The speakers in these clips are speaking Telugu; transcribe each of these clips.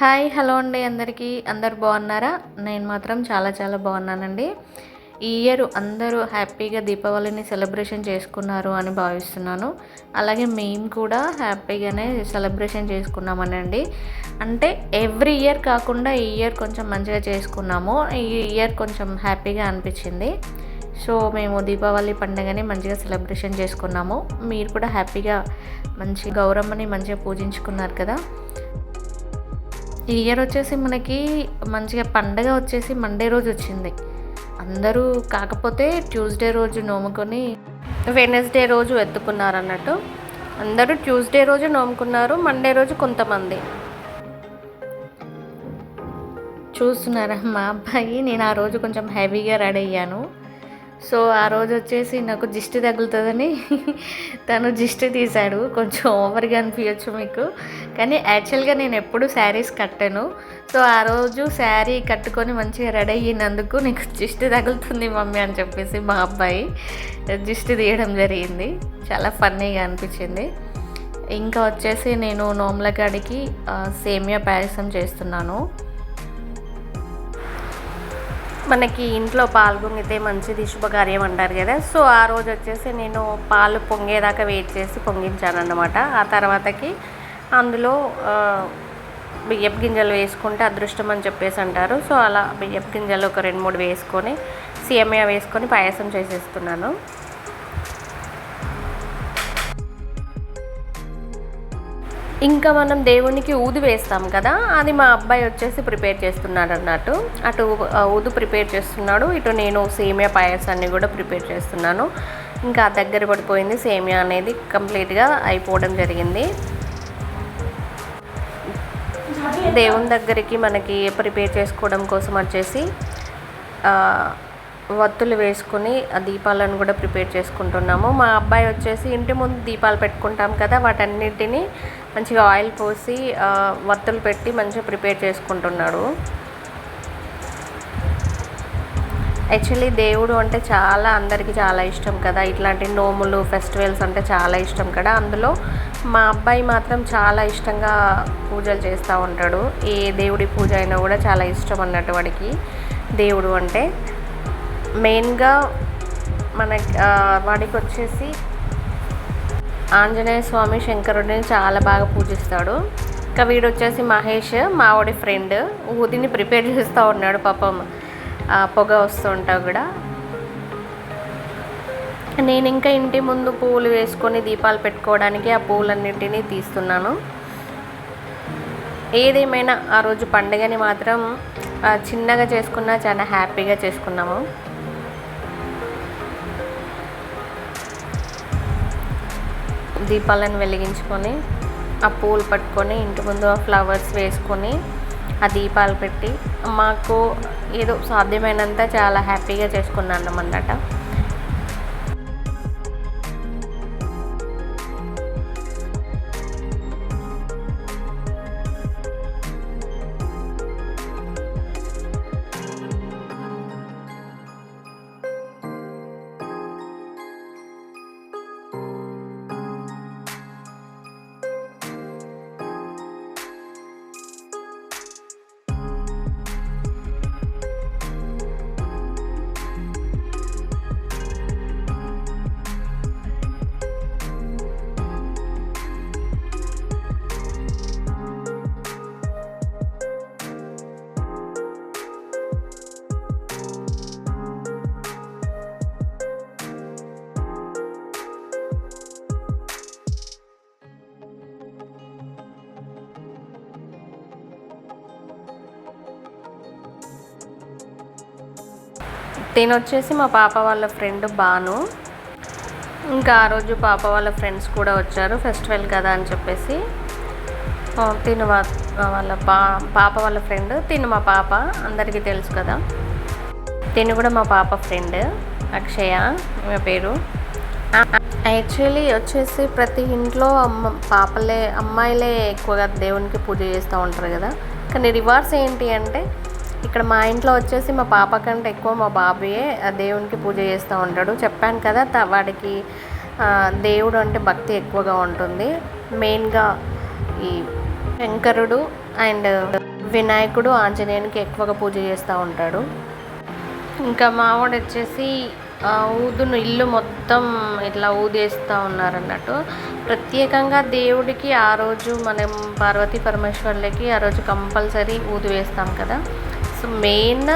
హాయ్ హలో అండి అందరికీ. అందరు బాగున్నారా? నేను మాత్రం చాలా చాలా బాగున్నానండి. ఈ ఇయర్ అందరూ హ్యాపీగా దీపావళిని సెలబ్రేషన్ చేసుకున్నారు అని భావిస్తున్నాను. అలాగే మేము కూడా హ్యాపీగానే సెలబ్రేషన్ చేసుకున్నామనండి. అంటే ఎవ్రీ ఇయర్ కాకుండా ఈ ఇయర్ కొంచెం మంచిగా చేసుకున్నాము. ఈ ఇయర్ కొంచెం హ్యాపీగా అనిపించింది. సో మేము దీపావళి పండుగని మంచిగా సెలబ్రేషన్ చేసుకున్నాము. మీరు కూడా హ్యాపీగా మంచి గౌరమ్మని మంచిగా పూజించుకున్నారు కదా. ఈ ఇయర్ వచ్చేసి మనకి మంచిగా పండగ వచ్చేసి మండే రోజు వచ్చింది. అందరూ కాకపోతే ట్యూస్డే రోజు నోముకొని వెనస్డే రోజు ఎత్తుకున్నారు అన్నట్టు అందరూ ట్యూస్డే రోజు నోముకున్నారు మండే రోజు కొంతమంది. చూస్తున్నారా మా అబ్బాయి? నేను ఆ రోజు కొంచెం హెవీగా రెడీ అయ్యాను. సో ఆ రోజు వచ్చేసి నాకు దిష్టి తగులుతుందని తను దిష్టి తీశాడు. కొంచెం ఓవర్గా అనిపించచ్చు మీకు. కానీ యాక్చువల్గా నేను ఎప్పుడు శారీస్ కట్టాను. సో ఆ రోజు శారీ కట్టుకొని మంచిగా రెడీ అయినందుకు నీకు దిష్టి తగులుతుంది మమ్మీ అని చెప్పేసి మా అబ్బాయి దిష్టి తీయడం జరిగింది. చాలా ఫన్నీగా అనిపించింది. ఇంకా వచ్చేసి నేను నోములకాడికి సేమియా పాయసం చేస్తున్నాను. మనకి ఇంట్లో పాలు పొంగితే మంచిది శుభకార్యం అంటారు కదా. సో ఆ రోజు వచ్చేసి నేను పాలు పొంగేదాకా వెయిట్ చేసి పొంగించాను అన్నమాట ఆ తర్వాతకి అందులో బియ్యపు గింజలు వేసుకుంటే అదృష్టం అని చెప్పేసి అంటారు. సో అలా బియ్యపు గింజలు ఒక రెండు మూడు వేసుకొని సేమియా వేసుకొని పాయసం చేసేస్తున్నాను. ఇంకా మనం దేవునికి ఊదు వేస్తాం కదా అది మా అబ్బాయి వచ్చేసి ప్రిపేర్ చేస్తున్నాడు అన్నట్టు. అటు ఊదు ప్రిపేర్ చేస్తున్నాడు ఇటు నేను సేమియా పాయసాన్ని కూడా ప్రిపేర్ చేస్తున్నాను. ఇంకా దగ్గర పడిపోయింది సేమియా అనేది కంప్లీట్గా అయిపోవడం జరిగింది. దేవుని దగ్గరికి మనకి ప్రిపేర్ చేసుకోవడం కోసం వచ్చేసి వత్తులు వేసుకుని ఆ దీపాలను కూడా ప్రిపేర్ చేసుకుంటున్నాము. మా అబ్బాయి వచ్చేసి ఇంటి ముందు దీపాలు పెట్టుకుంటాం కదా వాటన్నిటిని మంచిగా ఆయిల్ పోసి వత్తులు పెట్టి మంచిగా ప్రిపేర్ చేసుకుంటున్నాడు. యాక్చువల్లీ దేవుడు అంటే చాలా అందరికీ చాలా ఇష్టం కదా. ఇట్లాంటి నోములు ఫెస్టివల్స్ అంటే చాలా ఇష్టం కదా. అందులో మా అబ్బాయి మాత్రం చాలా ఇష్టంగా పూజలు చేస్తూ ఉంటాడు. ఏ దేవుడి పూజ అయినా కూడా చాలా ఇష్టం అన్నట్టు వాడికి దేవుడు అంటే. మెయిన్గా మన వాడికి వచ్చేసి ఆంజనేయ స్వామి శంకరుడిని చాలా బాగా పూజిస్తాడు. ఇంకా వీడు వచ్చేసి మహేష్ మావాడి ఫ్రెండ్. ఊదిని ప్రిపేర్ చేస్తూ ఉన్నాడు పాపం. పొగ పొగ వస్తుంటా కూడా. నేను ఇంకా ఇంటి ముందు పువ్వులు వేసుకొని దీపాలు పెట్టుకోవడానికి ఆ పువ్వులన్నింటినీ తీస్తున్నాను. ఏదేమైనా ఆ రోజు పండుగని మాత్రం చిన్నగా చేసుకున్నా చాలా హ్యాపీగా చేసుకున్నాము. దీపాలను వెలిగించుకొని ఆ పూలు పట్టుకొని ఇంటి ముందు ఆ ఫ్లవర్స్ వేసుకొని ఆ దీపాలు పెట్టి మాకు ఏదో సాధ్యమైనంత చాలా హ్యాపీగా చేసుకున్నాను అన్నమాట తిను వచ్చేసి మా పాప వాళ్ళ ఫ్రెండ్ బాను. ఇంకా ఆ రోజు పాప వాళ్ళ ఫ్రెండ్స్ కూడా వచ్చారు ఫెస్టివల్ కదా అని చెప్పేసి. తిను వాళ్ళ పా పాప వాళ్ళ ఫ్రెండ్ తిను మా పాప అందరికీ తెలుసు కదా. తిను కూడా మా పాప ఫ్రెండ్ అక్షయ ఈమె పేరు. యాక్చువల్లీ వచ్చేసి ప్రతి ఇంట్లో అమ్మ పాపలే అమ్మాయిలే ఎక్కువగా దేవునికి పూజ చేస్తూ ఉంటారు కదా. కానీ రివార్డ్స్ ఏంటి అంటే ఇక్కడ మా ఇంట్లో వచ్చేసి మా పాప కంటే ఎక్కువ మా బాబుయే దేవునికి పూజ చేస్తూ ఉంటాడు. చెప్పాను కదా త- వాడికి దేవుడు అంటే భక్తి ఎక్కువగా ఉంటుంది. మెయిన్గా ఈ శంకరుడు అండ్ వినాయకుడు ఆంజనేయునికి ఎక్కువగా పూజ చేస్తూ ఉంటాడు. ఇంకా మావాడు వచ్చేసి ఊదును ఇల్లు మొత్తం ఇట్లా ఊదేస్తూ ఉన్నారన్నట్టు. ప్రత్యేకంగా దేవుడికి ఆ రోజు మనం పార్వతీ పరమేశ్వర్లకి ఆ రోజు కంపల్సరీ ఊదు వేస్తాం కదా. సో మెయిన్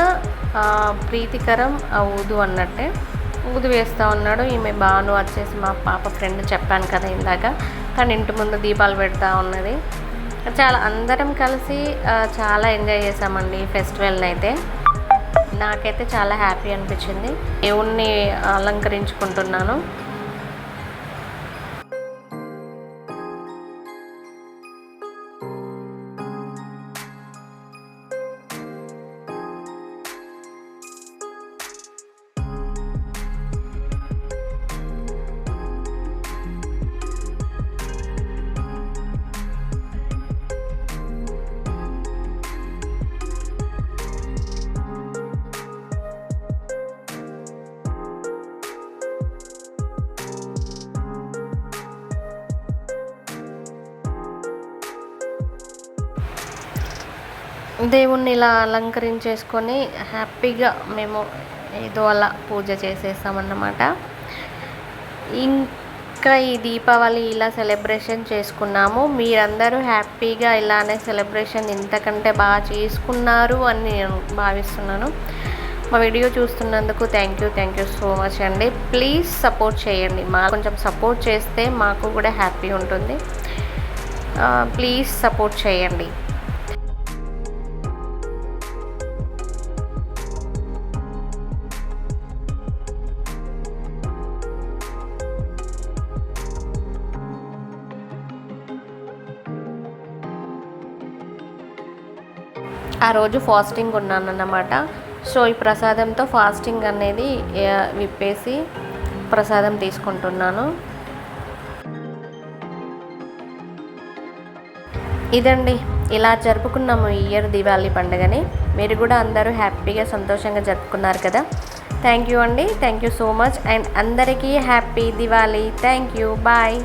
ప్రీతికరం ఆ ఊదు అన్నట్టే. ఊదు వేస్తూ ఉన్నాడు. ఈమె బాను వచ్చేసి మా పాప ఫ్రెండ్ చెప్పాను కదా ఇందాక. తను ఇంటి ముందు దీపాలు పెడతా ఉన్నది. చాలా అందరం కలిసి చాలా ఎంజాయ్ చేసామండి ఈ ఫెస్టివల్ని అయితే. నాకైతే చాలా హ్యాపీ అనిపించింది. దేవుణ్ణి అలంకరించుకుంటున్నాను. దేవుణ్ణి ఇలా అలంకరించేసుకొని హ్యాపీగా మేము ఏదో అలా పూజ చేసేసామన్నమాట ఇంకా ఈ దీపావళి ఇలా సెలబ్రేషన్ చేసుకున్నాము. మీరందరూ హ్యాపీగా ఇలానే సెలబ్రేషన్ ఇంతకంటే బాగా చేసుకున్నారు అని నేను భావిస్తున్నాను. మా video చూస్తున్నందుకు thank you thank you so much అండి. ప్లీజ్ సపోర్ట్ చేయండి. మా కొంచెం సపోర్ట్ చేస్తే మాకు కూడా హ్యాపీ ఉంటుంది. ప్లీజ్ సపోర్ట్ చేయండి. ఆ రోజు ఫాస్టింగ్ ఉన్నాను అన్నమాట సో ఈ ప్రసాదంతో ఫాస్టింగ్ అనేది విప్పేసి ప్రసాదం తీసుకుంటున్నాను. ఇదండి ఇలా జరుపుకున్నాము ఈ ఇయర్ దివాళీ పండుగని. మీరు కూడా అందరూ హ్యాపీగా సంతోషంగా జరుపుకున్నారు కదా. థ్యాంక్ యూ అండి. Thank you so much. And అందరికీ happy Diwali. Thank you. Bye.